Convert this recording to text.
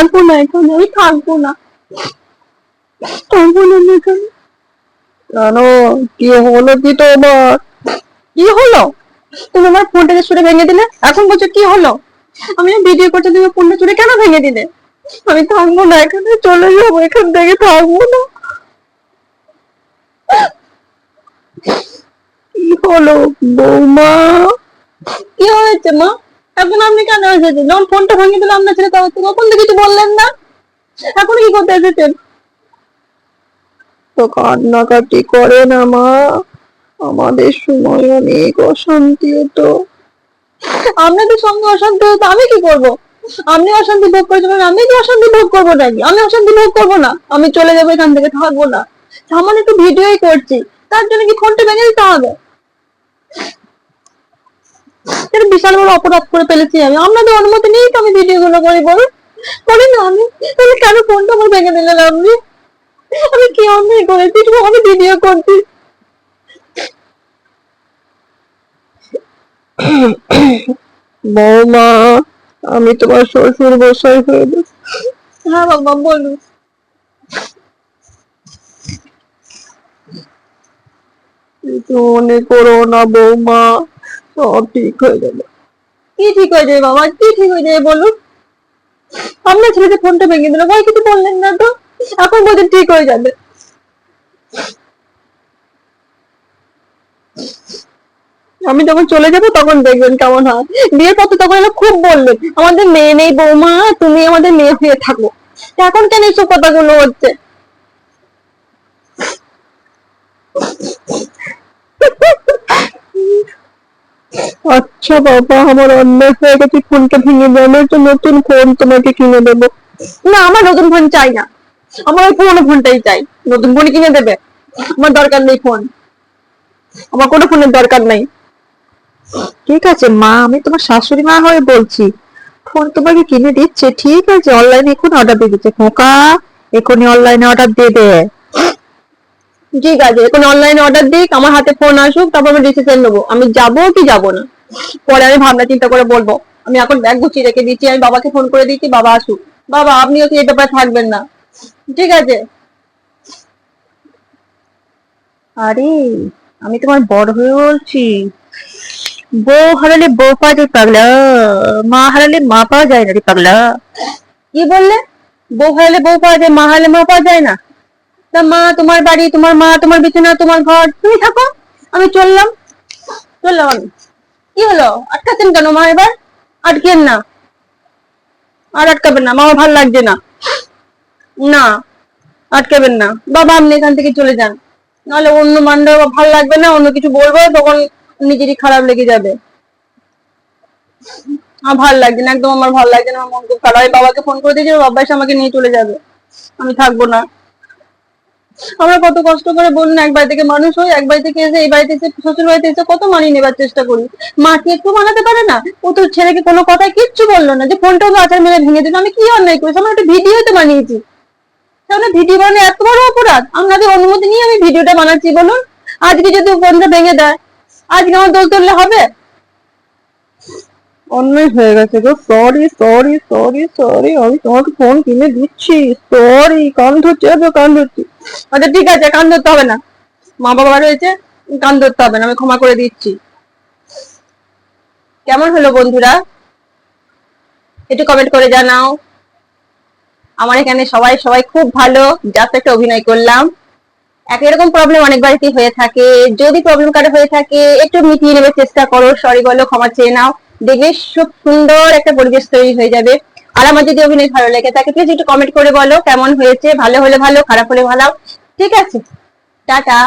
থাকব না এখানে আমি থাকব না। থাকব না এখানে। কেন? কি হলো কি তোমার? কি হলো? তুমি আমার ফোনটাকে ছুড়ে ভেঙে দিলে? এখন বলছো কি হলো? আমি ভিডিও করতে তুমি ফোনটা ছুড়ে কেন ভেঙে দিলে? আমি থাকব না, এখানে চলে যাব, এখান থেকে থাকব না। কি হলো, বৌমা? কি হয়েছে মা? এখন আপনি কেন এসেছেন? যখন ফোনটা ভেঙে দিল আপনার ছেলে তখন তখন তো কিছু বললেন না? এখন কি করতে এসেছেন? তো কান্নাকাটি করে না মা? আমাদের সময় অনেক অশান্তি হতো। আপনাদের সঙ্গে অশান্তি হতো আমি কি করব? আপনি অশান্তি ভোগ করেছেন আমি কি অশান্তি ভোগ করব নাকি? আমি অশান্তি ভোগ করব না। আমি চলে যাব এখান থেকে থাকব না। সামান্য একটু ভিডিওই করছি। তার জন্য কি ফোনটা ভেঙে দিতে হবে? এটা বিশাল বড় অপরাধ করে ফেলেছি আমি। আপনাদের অনুমতি নেই তো আমি ভিডিও গুলো করি বলুন। করি না আমি তাহলে কেন ফোনটা আমার ভেঙে দিলেন আপনি? আমি কি অন্যায় করেছি? আমি ভিডিও করছি। বৌমা আমি তোমার শ্বশুর বসাই হয়ে গেছি। হ্যাঁ বাবা বলুন। কিছু মনে করো না বৌমা। সব ঠিক হয়ে যাবে। কি ঠিক হয়ে যাবে বাবা? কি ঠিক হয়ে যাবে বলুন? আপনার ছেলেকে ফোনটা ভেঙে দিল। ভাই, কিছু বললেন না তো? এখন বলছেন ঠিক হয়ে যাবে। আমি যখন চলে যাব তখন দেখবেন কেমন হয়। বিয়ের পর তো তখন এরা খুব বললেন। আমাদের মেয়ে নেই বৌমা, তুমি আমাদের মেয়ে হয়ে থাকো। এখন কেন এইসব কথাগুলো হচ্ছে? আচ্ছা বাবা আমার অন্যায় হয়ে গেছে, ফোনটা ভেঙে নতুন ফোন তোমাকে কিনে দেবো। না, আমার নতুন ফোন চাই না। আমার ওই পুরোনো ফোনটাই চাই। নতুন ফোন কিনে দেবে। আমার দরকার নেই ফোন। আমার কোনো ফোনের দরকার নেই। ঠিক আছে, মা, আমি তোমার শাশুড়ি মা হয়ে বলছি। ফোন তোমাকে কিনে দিচ্ছে, ঠিক আছে অনলাইনে এখন অর্ডার দিয়ে দিচ্ছে। খোকা, এখনই অনলাইনে অর্ডার দিয়ে ঠিক আছে এখন অনলাইনে অর্ডার দিক, আমার হাতে ফোন আসুক, তারপর আমি ডিসিশন নেব। আমি যাব কি যাব না? পরে আমি ভাবনা চিন্তা করে বলব। আমি এখন ব্যাগ গুছিয়ে রেখে দিচ্ছি, আমি বাবাকে ফোন করে দিচ্ছি, বাবা আসুক। বাবা, আপনিও কি এই ব্যাপারে থাকবেন না। ঠিক আছে? আরে, আমি তোমার বড় হয়ে বলছি। বউ হারালে বউ পাওয়া যায় পাগলা, মা হারালে মা পাওয়া যায় না রে পাগলা। কি বললে? বউ হারালে বউ পাওয়া যায়, মা হারালে মা পাওয়া যায় না? তা মা তোমার বাড়ি, তোমার মা, তোমার বিছানা, তোমার ঘর, তুমি থাকো। আমি চললাম। চললাম আমি। কি হলো? আটকাচ্ছেন কেন মা এবার? আটকেন না। আর আটকাবেন না মামা ভালো লাগছে না। না, আটকাবেন না। বাবা, আপনি এখান থেকে চলে যান। নাহলে অন্য মান্ডা ভালো লাগবে না, অন্য কিছু বলব, তখন নিজেরই খারাপ লেগে যাবে। আমার ভালো লাগছে না, একদম আমার ভালো লাগছে না, আমার মন খুব খারাপ। বাবাকে ফোন করে দিয়েছি, বাবা এসে আমাকে নিয়ে চলে যাবে। আমি থাকব না। আমরা কত কষ্ট করে বলুন, এক বাড়ি থেকে মানুষ হই, এক বাড়ি থেকে এসে এই বাড়িতে এসে, শ্বশুর বাড়িতে এসে কত মানিয়ে নেবার চেষ্টা করি? মা কি একটু মানাতে পারে না? ও তো ছেলেকে কোনো কথাই কিচ্ছু বলল না। যে ফোনটাও তো আচার মেরে ভেঙে দিল। আমি কি অন্যায় করেছি? আমার একটা ভিডিওতে বানিয়েছি। তাহলে ভিডিও বানানো এত বড় অপরাধ। আপনাদের অনুমতি নিয়ে আমি ভিডিওটা বানাচ্ছি, বলুন। আজকে যদি ফোনটা ভেঙে দেয়, আজকে আমার দোষ ধরলে হবে? অন্যায় হয়ে গেছে গো। সরি সরি সরি সরি আমি তোমাকে ফোন কিনে দিচ্ছি। সরি কান ধরছি আগে কান ধরছি আচ্ছা ঠিক আছে, কান ধরতে হবে না। মা বাবা রয়েছে, কান ধরতে হবে না, আমি ক্ষমা করে দিচ্ছি। কেমন হলো বন্ধুরা? একটু কমেন্ট করে জানাও। আমার এখানে সবাই সবাই খুব ভালো। জাস্ট একটা অভিনয় করলাম। একই রকম প্রবলেম অনেক বাড়িতেই হয়ে থাকে। যদি প্রবলেম কারও হয়ে থাকে, একটু মিটিয়ে নেবার চেষ্টা করো। সরি বলো, ক্ষমা চেয়ে নাও। দেখবে খুব সুন্দর একটা পরিবেশ তৈরি হয়ে যাবে। আর আমার যদি অভিনয় ভালো লাগে, তাকে প্লিজ একটু কমেন্ট করে বলো, কেমন হয়েছে? ভালো হলে ভালো, খারাপ হলে ভালো। ঠিক আছে? টাটা।